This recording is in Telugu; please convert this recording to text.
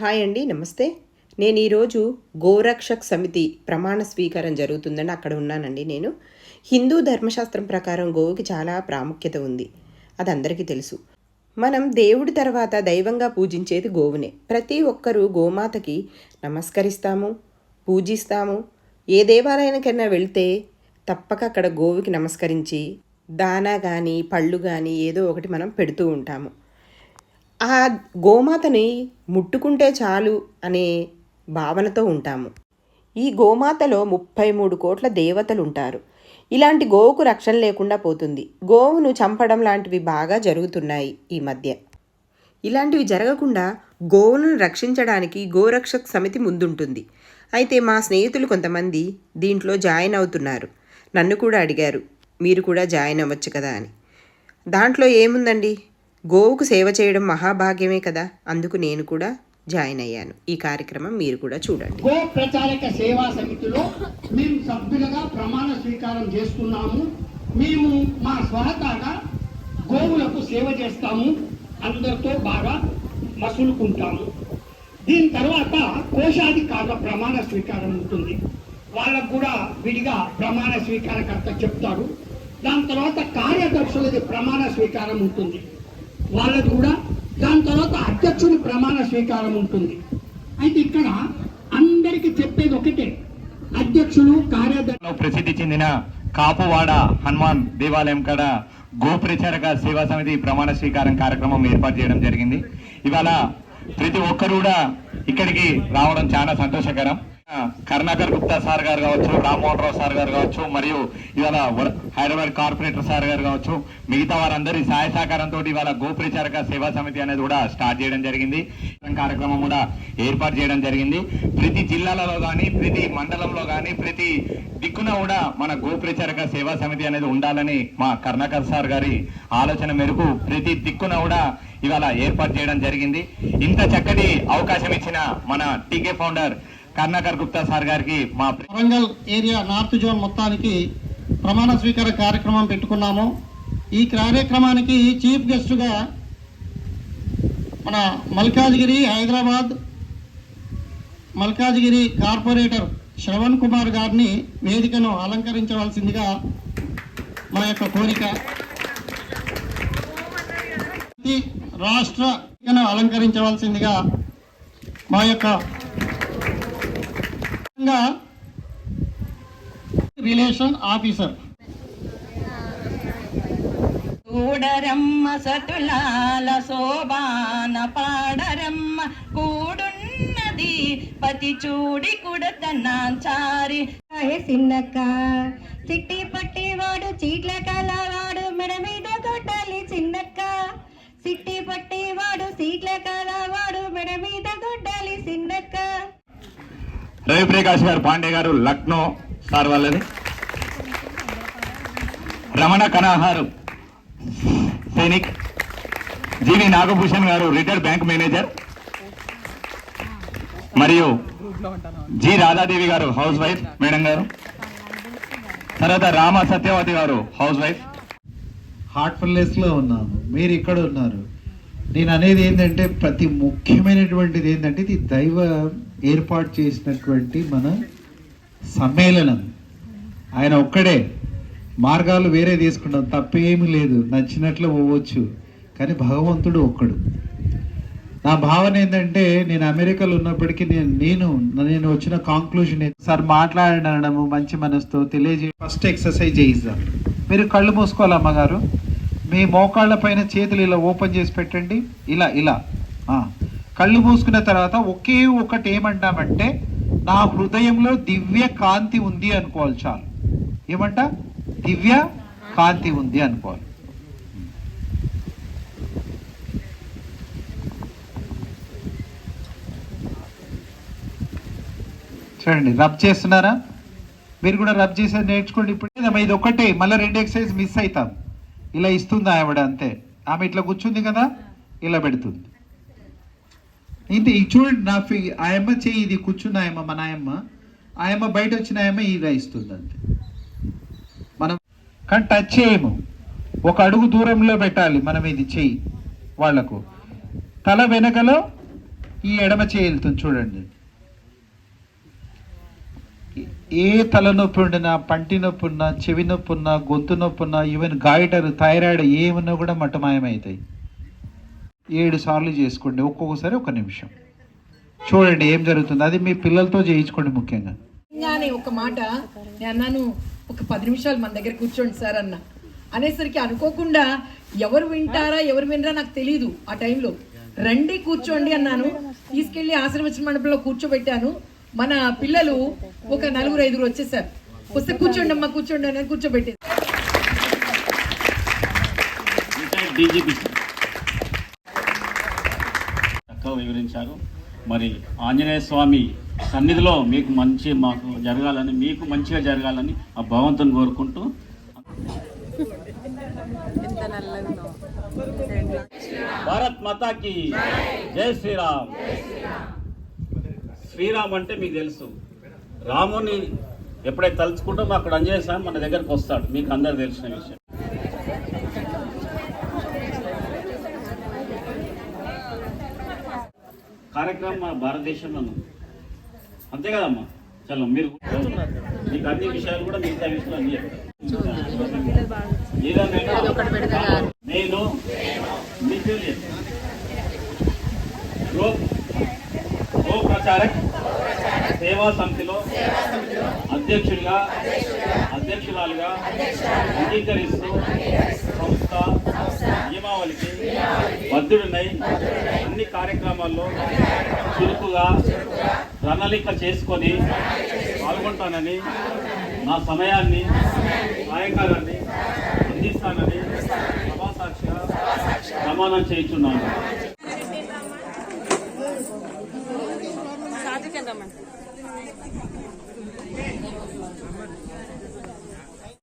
హాయ్ అండి నమస్తే. నేను ఈరోజు గోరక్షక్ సమితి ప్రమాణ స్వీకారం జరుగుతుందని అక్కడ ఉన్నానండి నేను. హిందూ ధర్మశాస్త్రం ప్రకారం గోవుకి చాలా ప్రాముఖ్యత ఉంది. అది అందరికీ తెలుసు. మనం దేవుడి తర్వాత దైవంగా పూజించేది గోవునే. ప్రతి ఒక్కరూ గోమాతకి నమస్కరిస్తాము పూజిస్తాము. ఏ దేవాలయానికైనా వెళ్తే తప్పక అక్కడ గోవుకి నమస్కరించి దానా కానీ పళ్ళు కానీ ఏదో ఒకటి మనం పెడుతూ ఉంటాము. ఆ గోమాతని ముట్టుకుంటే చాలు అనే భావనతో ఉంటాము. ఈ గోమాతలో ముప్పై మూడు కోట్ల దేవతలు ఉంటారు ఇలాంటి గోవుకు రక్షణ లేకుండా పోతుంది. గోవును చంపడం లాంటివి బాగా జరుగుతున్నాయి ఈ మధ్య. ఇలాంటివి జరగకుండా గోవులను రక్షించడానికి గోరక్షక్ సమితి ముందుంటుంది. అయితే మా స్నేహితులు కొంతమంది దీంట్లో జాయిన్ అవుతున్నారు. నన్ను కూడా అడిగారు మీరు కూడా జాయిన్ అవ్వచ్చు కదా అని. దాంట్లో ఏముందండి? గోవుకు సేవ చేయడం మహాభాగ్యమే కదా? అందుకు నేను కూడా జాయిన్ అయ్యాను. ఈ కార్యక్రమం మీరు కూడా చూడండి. గో ప్రచారక సేవా సమితిలో మేము సభ్యులుగా ప్రమాణ స్వీకారం చేస్తున్నాము మేము మా స్వహతాగా గోవులకు సేవ చేస్తాము. అందరితో బాగా మసులుకుంటాము. దీని తర్వాత కోశాధికారుల ప్రమాణ స్వీకారం ఉంటుంది. వాళ్ళకు కూడా విడిగా ప్రమాణ స్వీకారకర్త చెప్తారు దాని తర్వాత కార్యదర్శులది ప్రమాణ స్వీకారం ఉంటుంది. వాళ్ళది కూడా దాని తర్వాత అధ్యక్షుడి ప్రమాణ స్వీకారం ఉంటుంది. అయితే ఇక్కడ అందరికి చెప్పేది ఒకటే. అధ్యక్షులు కార్యదర్శి ప్రసిద్ధి చెందిన కాపువాడ హనుమాన్ దేవాలయం కాడ గోప్రచారక సేవా సమితి ప్రమాణ స్వీకారం కార్యక్రమం ఏర్పాటు చేయడం జరిగింది. ఇవాళ ప్రతి ఒక్కరు కూడా ఇక్కడికి రావడం చాలా సంతోషకరం. కరుణాకర్ గుప్తా సార్ గారు కావచ్చు రామ్మోహన్ రావు సార్ గారు కావచ్చు మరియు ఇవాళ హైదరాబాద్ కార్పొరేటర్ సార్ గారు కావచ్చు మిగతా వారందరి సహాయ సహకారంతో ఇవాళ గోప్రచారక సేవా సమితి అనేది కూడా స్టార్ట్ చేయడం జరిగింది. కార్యక్రమం కూడా ఏర్పాటు చేయడం జరిగింది. ప్రతి జిల్లాలలో కానీ ప్రతి మండలంలో కానీ ప్రతి దిక్కున కూడా మన గోప్రచారక సేవా సమితి అనేది ఉండాలని మా కరుణాకర్ సార్ గారి ఆలోచన మేరకు ప్రతి దిక్కున కూడా ఇవాళ ఏర్పాటు చేయడం జరిగింది. ఇంత చక్కటి అవకాశం ఇచ్చిన మన TK founder Karnakar Gupta sir గారికి మా వరంగల్ ఏరియా నార్త్ జోన్ మొత్తానికి ప్రమాణ స్వీకార కార్యక్రమం పెట్టుకున్నాము. ఈ కార్యక్రమానికి చీఫ్ గెస్టుగా మన మల్కాజ్గిరి హైదరాబాద్ మల్కాజ్గిరి కార్పొరేటర్ శ్రవణ్ కుమార్ గారిని వేదికను అలంకరించవలసిందిగా మా యొక్క కోరిక. ప్రతి రాష్ట్ర అలంకరించవలసిందిగా మా యొక్క ఇంకా రిలేషన్ ఆఫీసర్. కూడరమ్మ సతులాల శోభాన పాడరమ్మ కూడున్నది పతి చూడి కుడతనాచారి హే సిన్నక్క చిట్టి పట్టేవాడు చీట్ల కలవాడు మెడ మీద కొట్టాలి చిన్నక్క. సిట్టి పట్టేవాడు సీట్ల కలవాడు రవిప్రకాష్ గారు పాండే గారు లక్నో సార్ వాళ్ళది. రమణ కనాహారు సైనిక్ జీవి నాగభూషణ్ గారు రిటైర్డ్ బ్యాంక్ మేనేజర్. మరియు జి రాధాదేవి గారు హౌస్ వైఫ్ మేడం గారు. తర్వాత రామ సత్యవతి గారు హౌస్ వైఫ్. హార్ట్ఫుల్నెస్లో ఉన్నాము మీరు ఇక్కడ ఉన్నారు. నేను అనేది ఏంటంటే ప్రతి ముఖ్యమైనటువంటిది ఏంటంటే ఇది దైవ ఏర్పాటు చేసినటువంటి మన సమ్మేళనం. ఆయన ఒక్కడే. మార్గాలు వేరే తీసుకుంటాం తప్పేమీ లేదు. నచ్చినట్లు పోవచ్చు. కానీ భగవంతుడు ఒక్కడు. నా భావన ఏంటంటే నేను అమెరికాలో ఉన్నప్పటికీ నేను నేను నేను వచ్చిన కాంక్లూజన్ సార్ మాట్లాడడము మంచి మనసుతో తెలియజే ఫస్ట్ ఎక్సర్సైజ్ చేయిద్దాం. మీరు కళ్ళు మూసుకోవాలి అమ్మగారు. మీ మోకాళ్ళ పైన చేతులు ఇలా ఓపెన్ చేసి పెట్టండి. ఇలా ఇలా. కళ్ళు మూసుకున్న తర్వాత ఒకే ఒకటి ఏమంటామంటే నా హృదయంలో దివ్య కాంతి ఉంది అనుకోవాలి చాలు. ఏమంట? దివ్య కాంతి ఉంది అనుకోవాలి. చూడండి రబ్ చేస్తున్నారా? మీరు కూడా రబ్ చేసేది నేర్చుకోండి ఇప్పుడు. ఇది ఒకటే మళ్ళీ రెండు ఎక్సర్సైజ్ మిస్ అవుతాం. ఇలా ఇస్తుంది ఆవిడ అంతే. ఆమె ఇట్లా కూర్చుంది కదా? ఇలా పెడుతుంది. ఇంతే ఇది చూడండి నా ఫి ఆయమ్మ చెయ్యి ఇది కూర్చున్న ఆయమ్మ మన ఆయమ్మ ఆయమ్మ బయట వచ్చిన ఆయమ్మ ఈ ఇస్తుంది అంతే మనం కానీ టచ్ చేయము. ఒక అడుగు దూరంలో పెట్టాలి మనం ఇది చెయ్యి వాళ్ళకు. తల వెనకలో ఈ ఎడమ చేయి వెళ్తుంది చూడండి. ఏ తలనొప్పి ఉండినా పంటి నొప్పి ఉన్నా చెవి నొప్పి ఉన్నా గొంతు నొప్పి ఉన్నా ఈవెన్ గాయటరు థైరాయిడ్ ఏమున్నా కూడా మట్టమాయమవుతాయి ఏడు సార్లు చేసుకోండి ఒక్కొక్కసారి ఒక నిమిషం. చూడండి ఏం జరుగుతుంది. అది మీ పిల్లలతో చేయించుకోండి ముఖ్యంగా. ఒక మాట నేను అన్నాను ఒక పది నిమిషాలు మన దగ్గర కూర్చోండి సార్ అన్న. అనేసరికి అనుకోకుండా ఎవరు వింటారా ఎవరు వినరా నాకు తెలియదు ఆ టైంలో. రండి కూర్చోండి అన్నాను. తీసుకెళ్ళి ఆశ్రమించిన మండపంలో కూర్చోబెట్టాను. మన పిల్లలు ఒక నలుగురు ఐదుగురు వచ్చేసారు. వస్తే కూర్చోండి అమ్మా కూర్చోండి అని కూర్చోబెట్టేది. చక్కగా వివరించారు. మరి ఆంజనేయ స్వామి సన్నిధిలో మీకు మంచి మాకు జరగాలని మీకు మంచిగా జరగాలని ఆ భగవంతుని కోరుకుంటూ భారత్ మాతాకి జై శ్రీరామ్. శ్రీరామ్ అంటే మీకు తెలుసు. రాముని ఎప్పుడైతే తలుచుకుంటామో అక్కడ ఆంజనేయ స్వామి మన దగ్గరకు వస్తాడు. మీకు అందరు తెలిసిన విషయం. కార్యక్రమం మన భారతదేశంలో ఉంది. అంతే కదమ్మా చలో మీరు మీకు అన్ని విషయాలు కూడా మిగతా విషయాలు అన్ని చెప్తారు. నేను ప్రచారక్ సేవా సమితిలో అధ్యక్షుడిగా అధ్యక్షురాలుగా అంగీకరిస్తూ సంస్థ బద్ధుడినై అన్ని కార్యక్రమాల్లో చురుకుగా ప్రణాళిక చేసుకొని పాల్గొంటానని నా సమయాన్ని సాయంకాలాన్ని అందిస్తానని సభాసాక్షిగా ప్రమాణం చేయించున్నాను.